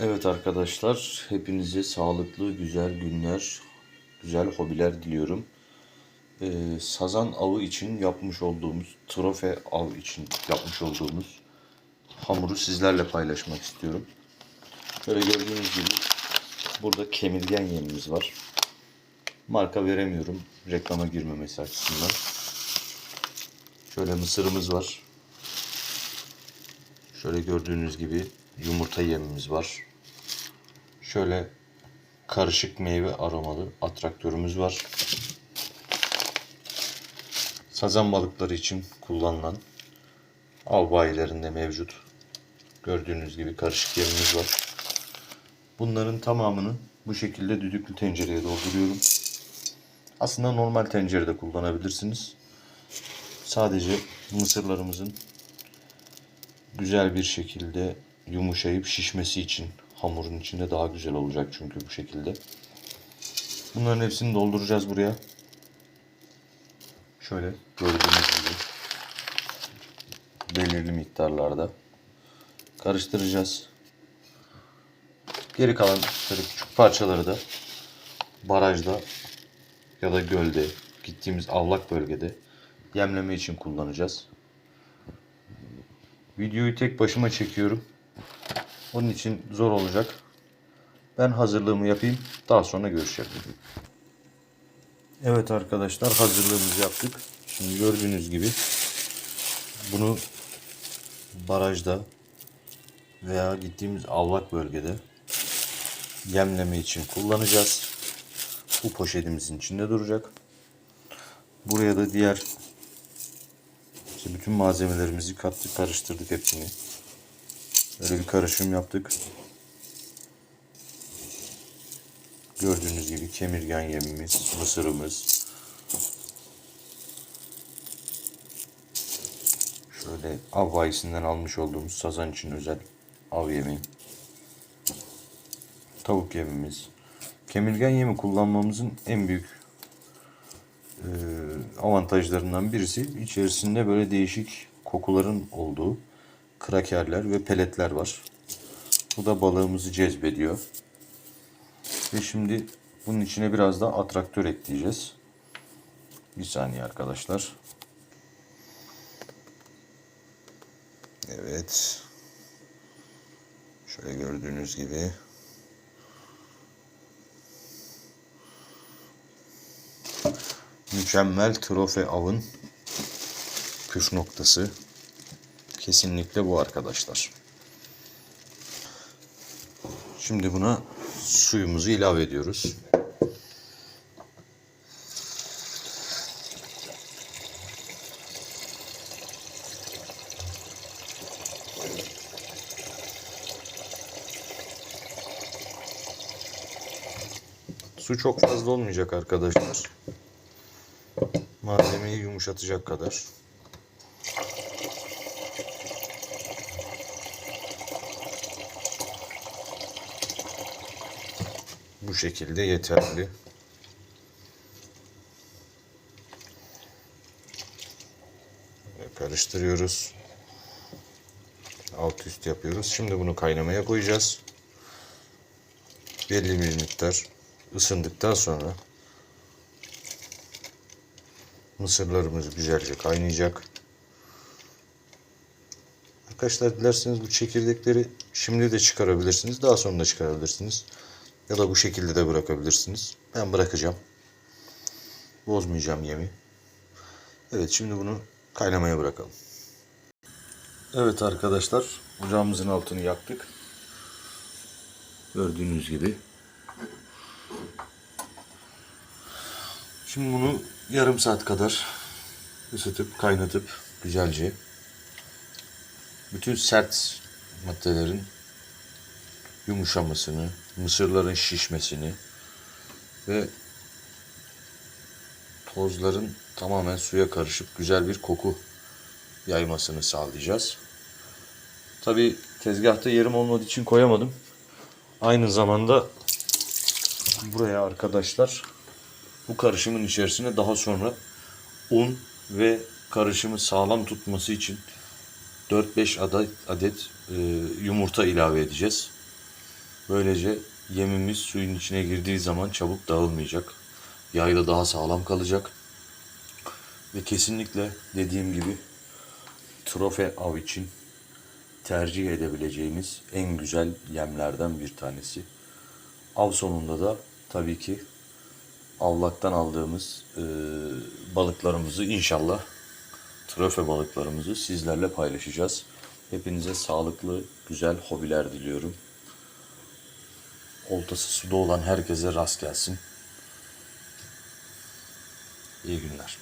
Evet arkadaşlar, hepinize sağlıklı, güzel günler, güzel hobiler diliyorum. Ee, sazan avı için yapmış olduğumuz, trofe av için yapmış olduğumuz hamuru sizlerle paylaşmak istiyorum. Şöyle gördüğünüz gibi burada kemirgen yemimiz var. Marka veremiyorum, reklama girmemesi açısından. Şöyle mısırımız var. Şöyle gördüğünüz gibi yumurta yemimiz var. Şöyle karışık meyve aromalı atraktörümüz var. Sazan balıkları için kullanılan av bayilerinde mevcut. Gördüğünüz gibi karışık yemimiz var. Bunların tamamını bu şekilde düdüklü tencereye dolduruyorum. Aslında normal tencerede kullanabilirsiniz. Sadece mısırlarımızın güzel bir şekilde yumuşayıp şişmesi için hamurun içinde daha güzel olacak çünkü bu şekilde. Bunların hepsini dolduracağız buraya. Şöyle gördüğünüz gibi belirli miktarlarda karıştıracağız. Geri kalan küçük parçaları da barajda ya da gölde gittiğimiz avlak bölgede yemleme için kullanacağız. Videoyu tek başıma çekiyorum. Onun için zor olacak. Ben hazırlığımı yapayım. Daha sonra görüşelim. Evet arkadaşlar hazırlığımızı yaptık. Şimdi gördüğünüz gibi bunu barajda veya gittiğimiz avlak bölgede yemleme için kullanacağız. Bu poşetimizin içinde duracak. Buraya da diğer işte bütün malzemelerimizi kattık, karıştırdık hepsini. Böyle bir karışım yaptık. Gördüğünüz gibi kemirgen yemimiz, mısırımız. Şöyle av bayisinden almış olduğumuz sazan için özel av yemi. Tavuk yemimiz. Kemirgen yemi kullanmamızın en büyük avantajlarından birisi içerisinde böyle değişik kokuların olduğu krakerler ve peletler var. Bu da balığımızı cezbediyor. Ve şimdi bunun içine biraz da atraktör ekleyeceğiz. Bir saniye arkadaşlar. Evet. Şöyle gördüğünüz gibi. Mükemmel trofe avın püf noktası kesinlikle bu arkadaşlar. Şimdi buna suyumuzu ilave ediyoruz. Su çok fazla olmayacak arkadaşlar. Malzemeyi yumuşatacak kadar. Bu şekilde yeterli. Ve Karıştırıyoruz. Alt üst yapıyoruz. Şimdi bunu kaynamaya koyacağız. Belli bir miktar ısındıktan sonra mısırlarımız güzelce kaynayacak. Arkadaşlar dilerseniz bu çekirdekleri şimdi de çıkarabilirsiniz. Daha sonra da çıkarabilirsiniz. Ya da bu şekilde de bırakabilirsiniz. Ben bırakacağım. Bozmayacağım yemi. Evet şimdi bunu kaynamaya bırakalım. Evet arkadaşlar ocağımızın altını yaktık. Gördüğünüz gibi. Şimdi bunu yarım saat kadar ısıtıp kaynatıp güzelce bütün sert maddelerin yumuşamasını, mısırların şişmesini ve tozların tamamen suya karışıp güzel bir koku yaymasını sağlayacağız. Tabi tezgahta yerim olmadığı için koyamadım. Aynı zamanda buraya arkadaşlar bu karışımın içerisine daha sonra un ve karışımı sağlam tutması için 4-5 adet, adet e, yumurta ilave edeceğiz. Böylece yemimiz suyun içine girdiği zaman çabuk dağılmayacak. Yayla daha sağlam kalacak. Ve kesinlikle dediğim gibi trofe av için tercih edebileceğimiz en güzel yemlerden bir tanesi. Av sonunda da tabii ki avlaktan aldığımız e, balıklarımızı inşallah trofe balıklarımızı sizlerle paylaşacağız. Hepinize sağlıklı, güzel hobiler diliyorum. Oltası suda olan herkese rast gelsin. İyi günler.